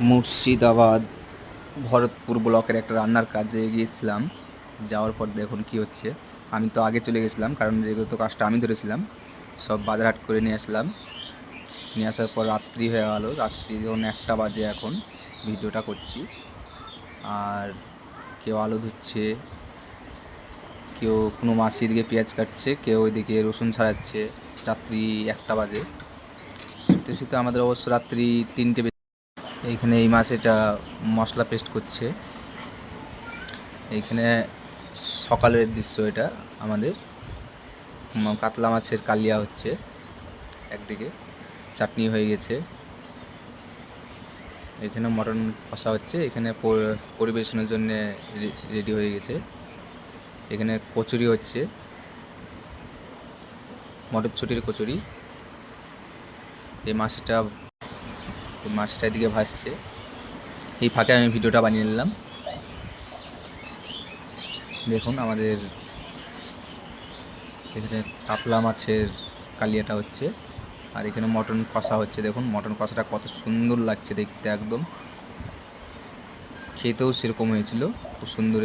মুর্শিদাবাদ, ভরতপুর ব্লকের একটা রান্নার কাজে গিয়েছিলাম। যাওয়ার পর দেখুন কি হচ্ছে। আমি তো আগে চলে গেছিলাম, কারণ যেহেতু কাজটা আমি ধরেছিলাম, সব বাজার হাট করে নিয়ে আসলাম। নিয়ে আসার পর রাত্রি হয়ে গেল, রাত্রি ধরুন একটা বাজে এখন, ভিডিওটা করছি। আর কেউ আলু ধুচ্ছে, কেউ কোনো মাসি এদিকে পেঁয়াজ কাটছে, কেউ ওইদিকে রসুন ছাড়াচ্ছে, রাত্রি একটা বাজে। তো সেটা আমাদের অবশ্য রাত্রি তিনটে এইখানে এই মাছ এটা মশলা পেস্ট করছে। এইখানে সকালের দৃশ্য এটা আমাদের। কাতলা মাছের কালিয়া হচ্ছে একদিকে, চাটনি হয়ে গেছে। এখানে মটন কষা হচ্ছে, এখানে পর- পরিবেশনের জন্য রেডি হয়ে গেছে। এখানে কচুরি হচ্ছে মটরছুটির কচুরি। এই মাছটা এই মাছটা এদিকে ভাসছে। এই ফাঁকে আমি ভিডিওটা বানিয়ে নিলাম। দেখুন আমাদের এখানে কাতলা মাছের কালিয়াটা হচ্ছে, আর এখানে মটন কষা হচ্ছে। দেখুন মটন কষাটা কত সুন্দর লাগছে দেখতে একদম। খেতেও সেরকম হয়েছিল, খুব সুন্দর